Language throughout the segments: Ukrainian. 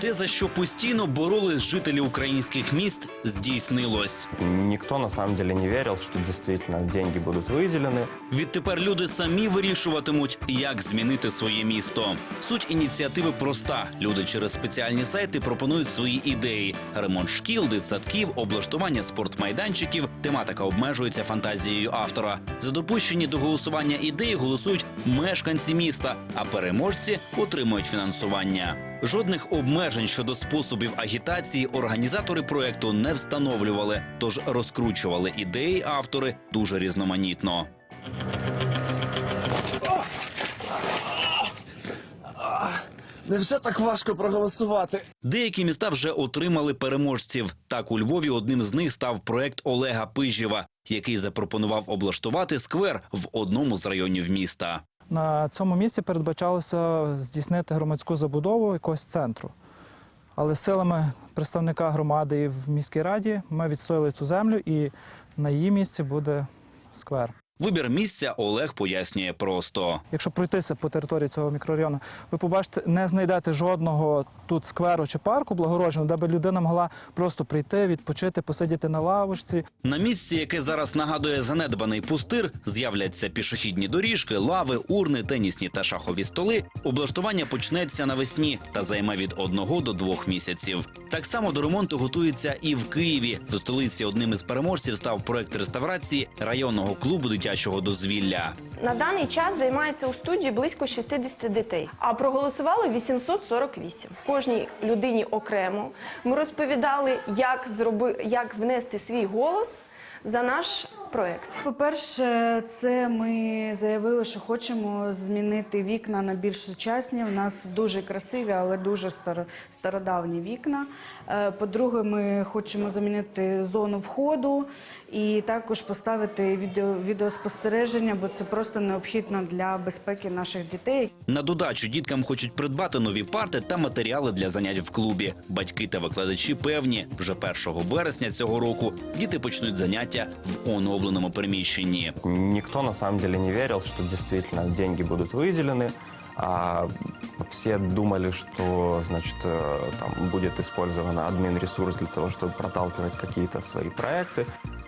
Те, за що постійно боролись жителі українських міст, здійснилось. Никто на самом деле не верил, что действительно деньги будут выделены. Відтепер люди самі вирішуватимуть, як змінити своє місто. Суть ініціативи проста: люди через спеціальні сайти пропонують свої ідеї: ремонт шкіл, дитсадків, облаштування спортмайданчиків. Тематика обмежується фантазією автора. За допущені до голосування ідеї голосують мешканці міста, а переможці отримують фінансування. Жодних обмежень щодо способів агітації організатори проекту не встановлювали, тож розкручували ідеї автори дуже різноманітно. Не все так важко проголосувати. Деякі міста вже отримали переможців. Так у Львові одним з них став проект Олега Пижєва, який запропонував облаштувати сквер в одному з районів міста. На цьому місці передбачалося здійснити громадську забудову якогось центру. Але силами представника громади і в міській раді ми відстояли цю землю, і на її місці буде сквер. Вибір місця Олег пояснює просто. Якщо пройтися по території цього мікрорайону, ви побачите, не знайдете жодного тут скверу чи парку благородженого, де би людина могла просто прийти, відпочити, посидіти на лавочці. На місці, яке зараз нагадує занедбаний пустир, з'являться пішохідні доріжки, лави, урни, тенісні та шахові столи. Облаштування почнеться навесні та займе від одного до двох місяців. Так само до ремонту готується і в Києві. В столиці одним із переможців став проект реставрації районного клубу дитячого дозвілля. На даний час займається у студії близько 60 дітей, а проголосувало 848. В кожній людині окремо. Ми розповідали, як зроби, як внести свій голос за наш проект. По-перше, це ми заявили, що хочемо змінити вікна на більш сучасні. У нас дуже красиві, але дуже стародавні вікна. Е, По-друге, ми хочемо замінити зону входу і також поставити відео, відеоспостереження, бо це просто необхідно для безпеки наших дітей. На додачу діткам хочуть придбати нові парти та матеріали для занять в клубі. Батьки та викладачі певні, вже 1 березня цього року діти почнуть заняття в оновленому приміщенні. Никто на самом деле не верил, что действительно деньги будут выделены. А все думали, что значит, э, там будет использован админ-ресурс для того, чтобы проталкивать какие-то свои проекты.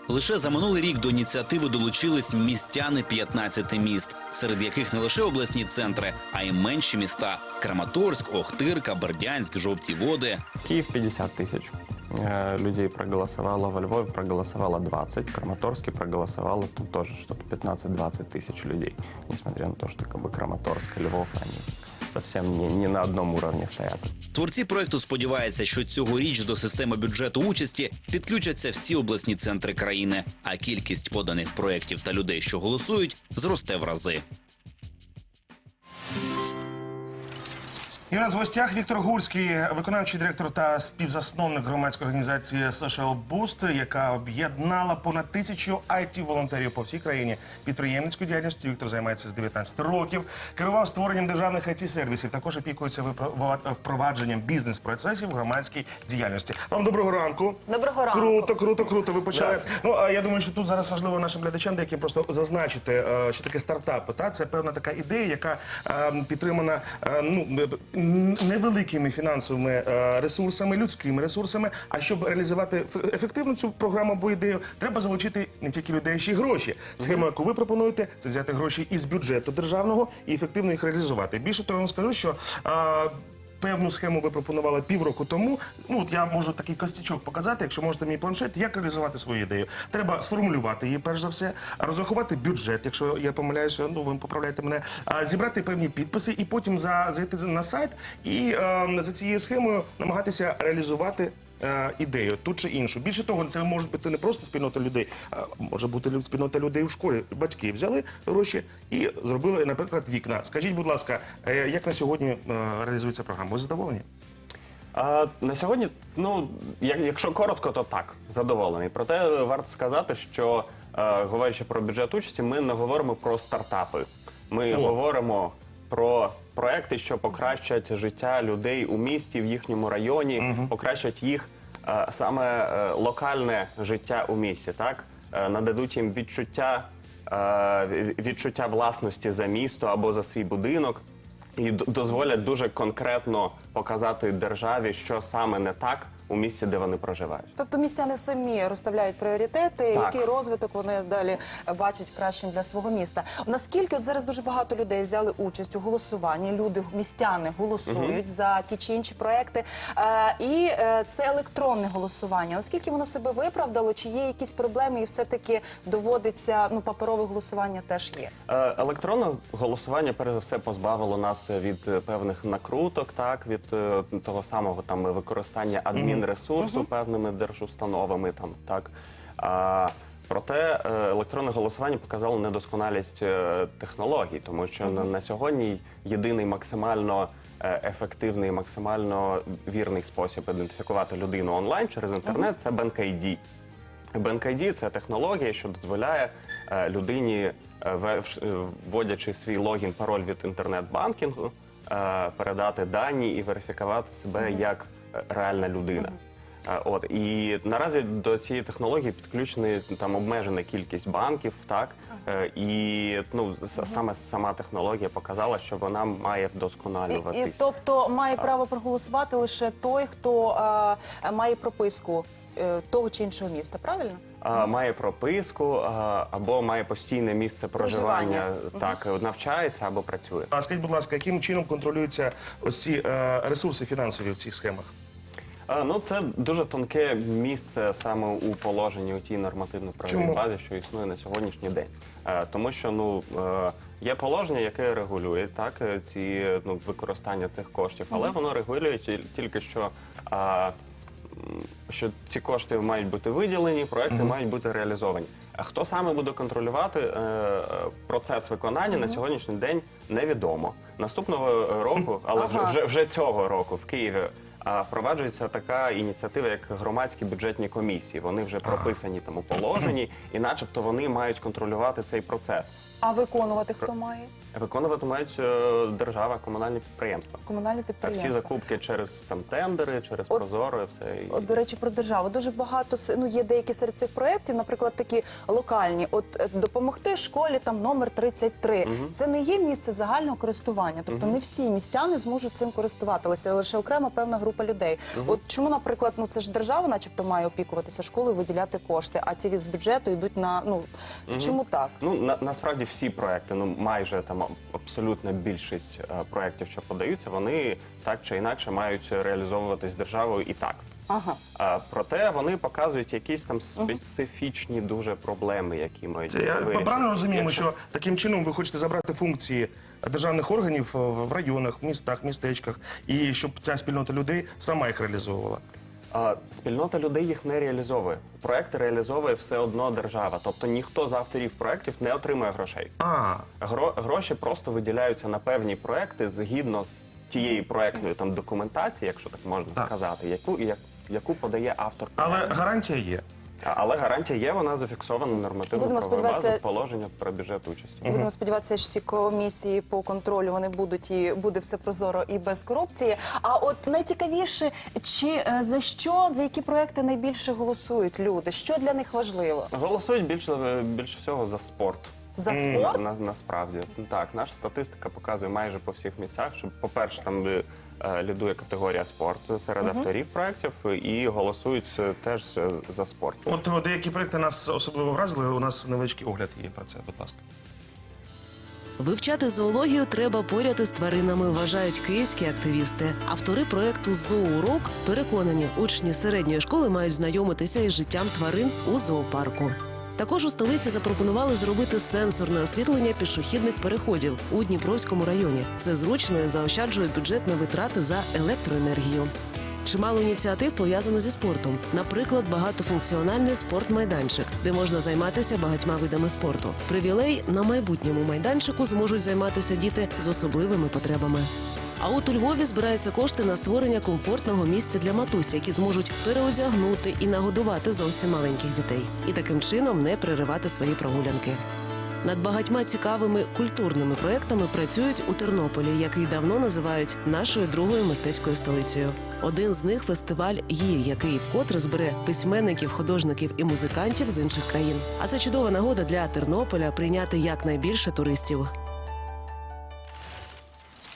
Лише за минулий рік до ініціативи долучились містяни 15 міст, серед яких не лише обласні центри, а й менші міста: Краматорськ, Охтирка, Бердянськ, Жовті Води. Киев 50 тысяч э, людей проголосовало, во Львове проголосовало 20, в Краматорске проголосовало там тоже что-то 15-20 тысяч людей. Несмотря на то, что как бы Краматорск и Львов, они совсем не, не на одном уровне стоят. Творці проекту сподіваються, що цьогоріч до системи бюджету участі підключаться всі обласні центри країни, а кількість поданих проєктів та людей, що голосують, зросте в рази. І у нас в гостях Віктор Гурський, виконавчий директор та співзасновник громадської організації Social Boost, яка об'єднала понад тисячу it волонтерів по всій країні. Підприємницькою діяльністю Віктор займається з 19 років. Керував створенням державних it сервісів Також опікується впровадженням бізнес-процесів в громадській діяльності. Вам доброго ранку. Доброго ранку. Круто, круто, круто. Ви почали. Ну а я думаю, що тут зараз важливо нашим глядачам, деяким просто зазначити, е, що таке стартапи. Та це певна така ідея, яка е, підтримана е, ну невеликими фінансовими е, ресурсами, людськими ресурсами. А щоб реалізувати еф- ефективно цю програму або ідею, треба залучити не тільки людей, а ще й гроші. Схема, яку ви пропонуєте, це взяти гроші із бюджету державного і ефективно їх реалізувати. Більше того, я вам скажу, що. Певну схему ви пропонували півроку тому. Ну от я можу такий костячок показати, якщо можете мій планшет, як реалізувати свою ідею. Треба сформулювати її, перш за все, розрахувати бюджет, якщо я помиляюся, ну ви поправляєте мене, зібрати певні підписи і потім за зайти на сайт і е, за цією схемою намагатися реалізувати. Е, Ідею ту чи іншу. Більше того, це може бути не просто спільнота людей, а може бути спільнота людей у школі. Батьки взяли гроші і зробили, наприклад, вікна. Скажіть, будь ласка, е, як на сьогодні е, реалізується програма? Ви задоволені? А, на сьогодні, ну як- якщо коротко, то так, задоволений. Проте варто сказати, що е, говорячи про бюджет участі, ми не говоримо про стартапи. Ми говоримо про проекти, що покращать життя людей у місті, в їхньому районі, покращать їх е, саме е, локальне життя у місті, так Е, нададуть їм відчуття, е, відчуття власності за місто або за свій будинок. і д- дозволять дуже конкретно показати державі, що саме не так у місці, де вони проживають. Тобто містяни самі розставляють пріоритети, Так. який розвиток вони далі бачать кращим для свого міста. Наскільки от зараз дуже багато людей взяли участь у голосуванні, люди, містяни голосують за ті чи інші проекти, е, і е, це електронне голосування. Наскільки воно себе виправдало? Чи є якісь проблеми, і все-таки доводиться ну паперове голосування теж є? Е, Електронне голосування, перш за все, позбавило нас від е, певних накруток, так від того самого там використання адмінресурсу певними держустановами. Там так а, проте е, електронне голосування показало недосконалість е, технологій, тому що на, на сьогодні єдиний максимально е, ефективний, максимально вірний спосіб ідентифікувати людину онлайн через інтернет це BankID. BankID – це технологія, що дозволяє е, людині, е, е, вводячи свій логін, пароль від інтернет-банкінгу, е, передати дані і верифікувати себе як е, реальна людина. Е, От і наразі до цієї технології підключені там обмежена кількість банків, так? Е, і ну с- саме сама технологія показала, що вона має І, вдосконалюватись. і, тобто має право проголосувати лише той, хто е, має прописку е, того чи іншого міста, правильно? а, має прописку а, або має постійне місце проживання, Проживання. так навчається або працює. А скажіть, будь ласка, яким чином контролюються ось ці е, ресурси фінансові в цих схемах? А, ну це дуже тонке місце саме у положенні у тій нормативно-правовій Чому? базі, що існує на сьогоднішній день. Е, тому що ну е, є положення, яке регулює так е, ці ну використання цих коштів, але воно регулює тіль- тільки що. А, м, що ці кошти мають бути виділені, проекти мають бути реалізовані. А хто саме буде контролювати е, процес виконання на сьогоднішній день невідомо. Наступного року, але вже, вже, вже цього року в Києві а, впроваджується така ініціатива, як громадські бюджетні комісії. Вони вже прописані там у положенні, і начебто вони мають контролювати цей процес. А виконувати хто має? Виконувати мають е, держава, комунальні підприємства. Комунальні А всі закупки через там тендери, через От- прозоро, і все і- От, до речі, про державу дуже багато с- ну є деякі серед цих проєктів, наприклад, такі локальні. От е, допомогти школі там номер 33. Це не є місце загального користування. Тобто не всі містяни зможуть цим користуватися, лише окрема певна група людей. От чому, наприклад, ну це ж держава, начебто, має опікуватися школою, виділяти кошти, а ці з бюджету йдуть на ну чому так? Ну на, насправді всі проекти, ну майже там абсолютна більшість е, проєктів, що подаються, вони так чи інакше мають реалізовуватись державою і так. Ага. А, проте вони показують якісь там специфічні дуже проблеми, які мають Це я правильно розуміємо, що таким чином ви хочете забрати функції державних органів е, в районах, в містах, містечках, і щоб ця спільнота людей сама їх реалізовувала. А, спільнота людей їх не реалізовує. Проекти реалізовує все одно держава. Тобто ніхто з авторів проєктів не отримує грошей. А, Гро, гроші просто виділяються на певні проекти згідно тієї проектної там документації, якщо так можна Так. сказати, яку як, яку подає автор. але гарантія є. А- але гарантія є, вона зафіксована нормативно Будемо правовою сподіватися- базою положення про бюджет участі. Будемо сподіватися, що ці комісії по контролю вони будуть і буде все прозоро і без корупції. А от найцікавіше, чи е, за що за які проекти найбільше голосують люди? Що для них важливо? Голосують більше більше всього за спорт. За спорт? на, насправді так, наша статистика показує майже по всіх місцях, що, по-перше, там е, е, лідує категорія спорт серед авторів проєктів, і голосують е, теж е, за спорт. От е, деякі проекти нас особливо вразили. У нас невеличкий огляд є про це. Будь ласка. Вивчати зоологію треба поряд із тваринами, вважають київські активісти. Автори проекту Зоурок переконані, учні середньої школи мають знайомитися із життям тварин у зоопарку. Також у столиці запропонували зробити сенсорне освітлення пішохідних переходів у Дніпровському районі. Це зручно і заощаджує бюджетні витрати за електроенергію. Чимало ініціатив пов'язано зі спортом. Наприклад, багатофункціональний спортмайданчик, де можна займатися багатьма видами спорту. Привілей на майбутньому майданчику зможуть займатися діти з особливими потребами. А от у Львові збираються кошти на створення комфортного місця для матусь, які зможуть переодягнути і нагодувати зовсім маленьких дітей, і таким чином не переривати свої прогулянки. Над багатьма цікавими культурними проектами працюють у Тернополі, який давно називають нашою другою мистецькою столицею. Один з них фестиваль «Її», який вкотре збере письменників, художників і музикантів з інших країн. А це чудова нагода для Тернополя прийняти якнайбільше туристів.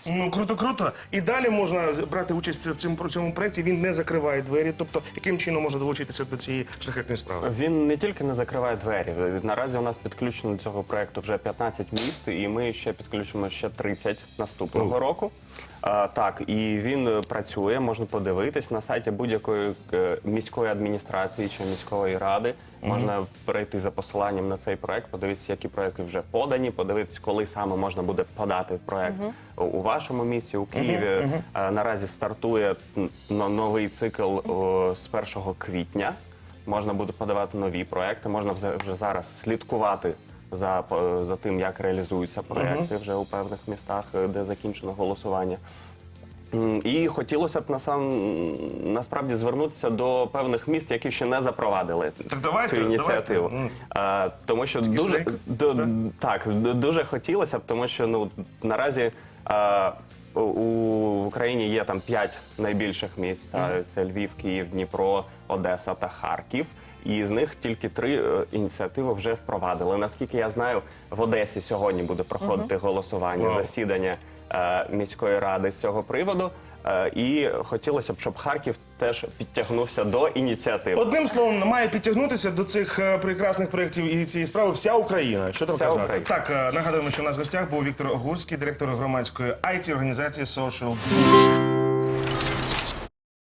Ну круто, круто. І далі можна брати участь в цьому, в цьому проєкті. Він не закриває двері. Тобто, яким чином можна долучитися до цієї шляхетної справи? Він не тільки не закриває двері. Наразі у нас підключено до цього проекту вже 15 міст, і ми ще підключимо ще 30 наступного року. Так, і він е, працює, можна подивитись на сайті будь-якої е, міської адміністрації чи міської ради. Можна перейти за посиланням на цей проект, подивитися, які проекти вже подані, подивитися, коли саме можна буде подати проект у- вашому місті, у Києві. Наразі стартує новий цикл з 1 квітня. Можна буде подавати нові проекти, можна вже зараз слідкувати за, по- за тим, як реалізуються проекти вже у певних містах, е, де закінчено голосування. І хотілося б насам насправді звернутися до певних міст, які ще не запровадили Так давайте, цю ініціативу. давайте. А, тому що дуже штрих, до, так дуже хотілося б, тому що ну наразі а, у, в Україні є там п'ять найбільших міст: а, це Львів, Київ, Дніпро, Одеса та Харків. І з них тільки три е, ініціативи вже впровадили. Наскільки я знаю, в Одесі сьогодні буде проходити голосування, Вау. засідання е, міської ради з цього приводу. Е, і хотілося б, щоб Харків теж підтягнувся до ініціативи. Одним словом, має підтягнутися до цих прекрасних проєктів і цієї справи вся Україна. Що там Вся казати? Україна. Так, нагадуємо, що у нас в гостях був Віктор Огурський, директор громадської IT організації Social.